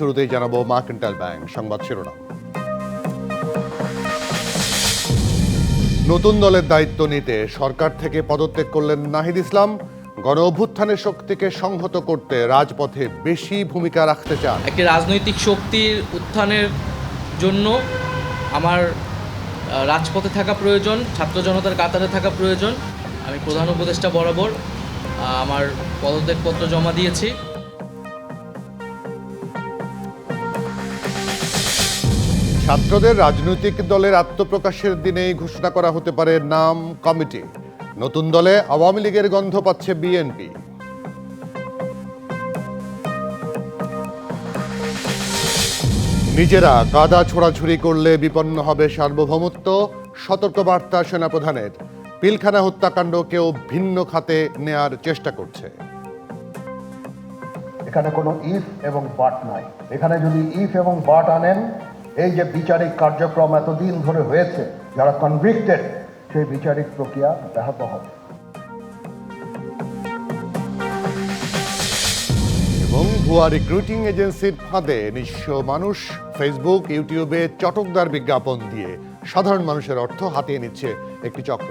শুরুতেই জানাব mercantile bank সংবাদ শিরোনাম। নতুন দলের দায়িত্ব নিতে সরকার থেকে পদত্যাগ করলেন নাহিদ ইসলাম। গণ অভ্যুত্থানের শক্তিকে সংহত করতে রাজপথে বেশি ভূমিকা রাখতে চান। একটি রাজনৈতিক শক্তির উত্থানের জন্য আমার রাজপথে থাকা প্রয়োজন, ছাত্র জনতার কাতারে থাকা প্রয়োজন। আমি প্রধান উপদেষ্টা বরাবর আমার পদত্যাগপত্র জমা দিয়েছি। ছাত্রদের রাজনৈতিক দলের আত্মপ্রকাশের দিনেই ঘোষণা করা হতে পারে নাম কমিটি। নতুন দলে আওয়ামী লীগের গন্ধ পাচ্ছে বিএনপি। নিজেরা কাদা ছোড়াছুড়ি করলে বিপন্ন হবে সার্বভৌমত্ব, সতর্কবার্তা সেনাপ্রধানের। পিলখানা হত্যাকাণ্ড কেউ ভিন্ন খাতে নেয়ার চেষ্টা করছে। এখানে কোনো ইফ এবং বাট নাই। এখানে যদি ইফ এবং বাট আনেন এই যে বিচারিক কার্যক্রম এতদিন ধরে হয়েছে, যারা কনভিক্টেড সেই বিচারিক প্রক্রিয়া ব্যাহত হবে। এবং ভুয়া রিক্রুটিং এজেন্সির ফাঁদে নিঃস্ব মানুষ ফেসবুক ইউটিউবে চটকদার বিজ্ঞাপন দিয়ে সাধারণ মানুষের অর্থ হাতিয়ে নিচ্ছে একটি চক্র।